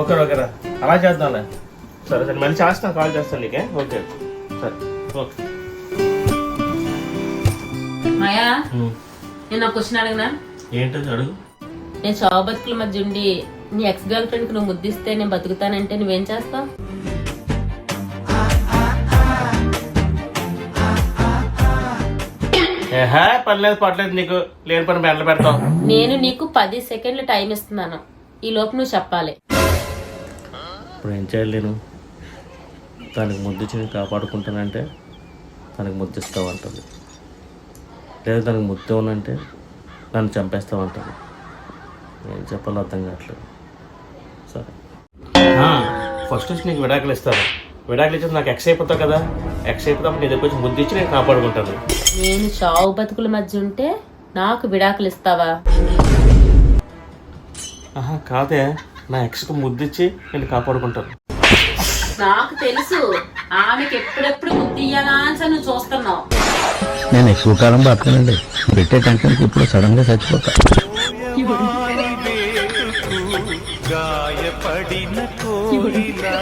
Okay ఓకేరా అలా చేద్దాంలే. సరే సరే. మళ్ళీ చేస్తాను కాల్ చేస్తాను నీకే. ఓకే. సరే. ఓకే. మాయా. నేను ఒక క్వశ్చన్ అడిగినా? ఏంటది? అడుగు. నేను చావు బతుకుల మధ్య ఉండి నీ ఎక్స్ గర్ల్ ఫ్రెండ్కి నువ్వు ముద్దిస్తే నేను బతుకుతానంటే నువ్వేం చేస్తావు? ఏహే పర్లేదు పర్లేదు. నీకు లేని పని బెండలు పెడతాం నేను నీకు పది సెకండ్లు టైం ఇస్తున్నాను. ఈ లోపు నువ్వు చెప్పాలి. ఇప్పుడు ఏం చేయాలి నేను? తనకి ముద్దిచ్చి నేను కాపాడుకుంటానంటే తనకి ముద్దిస్తామంటుంది లేదా తనకి ముద్దు ఉనంటే నన్ను చంపేస్తామంటుంది ఏం చెప్పాలో అర్థం కావట్లేదు. సరే. ఫస్ట్ వచ్చి నీకు విడాకులు ఇస్తారు విడాకులు ఇచ్చి నాకు ఎక్స్ అయిపోతావు కదా? ఎక్స్ అయిపోతాం నీ దగ్గర వచ్చి ముద్దిచ్చి నేను కాపాడుకుంటాను. నేను చావు బతుకుల మధ్య ఉంటే నాకు విడాకులు ఇస్తావా? ఆహా కాదే. నా ఎక్స్కి ముద్దిచ్చి నేను కాపాడుకుంటాను. నాకు తెలుసు ఆమెకి ఎప్పుడెప్పుడు ముద్దు ఇయ్యాలా అని నువ్వు చూస్తున్నావు. నేను ఎక్కువ కాలం బతకనండి పెట్టే టెన్షన్కి ఇప్పుడు సడన్గా చచ్చిపోతా. గాయపడిన కోరిలా